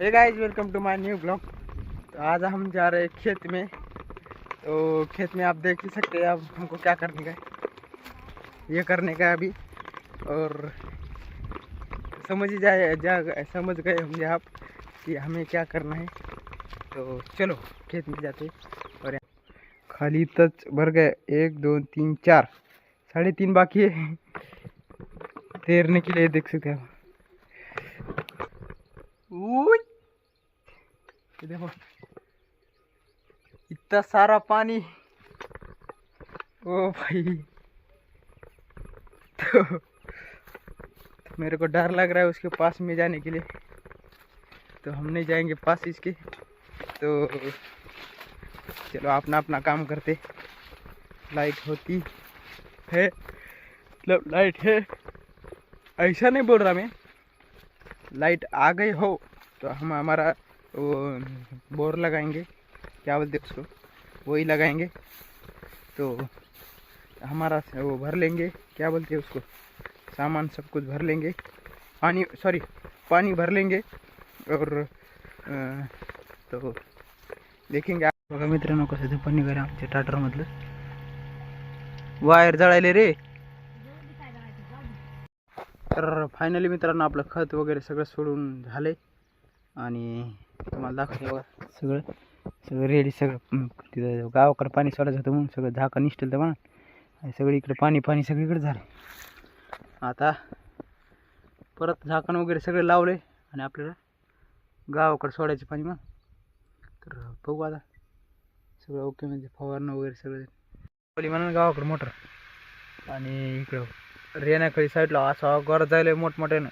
Guys welcome to my new blog तो आज हम जा रहे हैं खेत में। तो खेत में आप देख ही सकते हैं अब हमको क्या करने का है। ये करने का अभी। और समझ ही जाए, जा, समझ गए होंगे आप कि हमें क्या करना है। तो चलो, खेत में जाते और खाली तच भर गए। एक, दो, तीन, चार। साढ़े तीन बाकी है। तैरने के लिए देख सकते हैं! ये देखो। इतना सारा पानी। ओ भाई। तो, तो मेरे को डर लग रहा है उसके पास में जाने के लिए। तो हम नहीं जाएँगे पास इसके। तो चलो अपना अपना काम करते। लाइट होती है। मतलब लाइट है। ऐसा नहीं बोल रहा मैं। लाइट आ गई हो तो हम हमारा वो बोर लगाएँगे। क्या बोलते उसको? वही लगाएँगे। तो हमारा वो भर लेंगे। क्या बोलते हैं उसको? सामान सब कुछ भर लेंगे। पानी सॉरी पानी भर लेंगे। और अं, तो देखेंगे आप बघा मित्रांनो कसं ते पाणी करा आमच्या टाटरमधलं वायर जळायले रे। तर फायनली आपलं खत वगैरे सोडून झाले. आणि तुम्हाला दाखवलं सगळं सगळं रेडी सगळं तिथं गावाकडं पाणी सोडायचं होतं म्हणून सगळं झाकण निसटेल तर म्हणून आणि इकडे पाणी पाणी सगळीकडे झालं. आता परत झाकण वगैरे सगळं लावले आणि आपल्याला गावाकडे सोडायचं पाणी मग. तर बघू आता. सगळं ओके म्हणजे फवारणं वगैरे सगळं. पली म्हणा गावाकडं मोटर. आणि इकडं रेण्याकडे साईडला असा घर जायला मोठमोठ्यानं.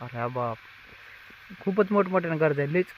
अरे बाप. खूपच मोठमोठ्यानं गरज आहे. लईच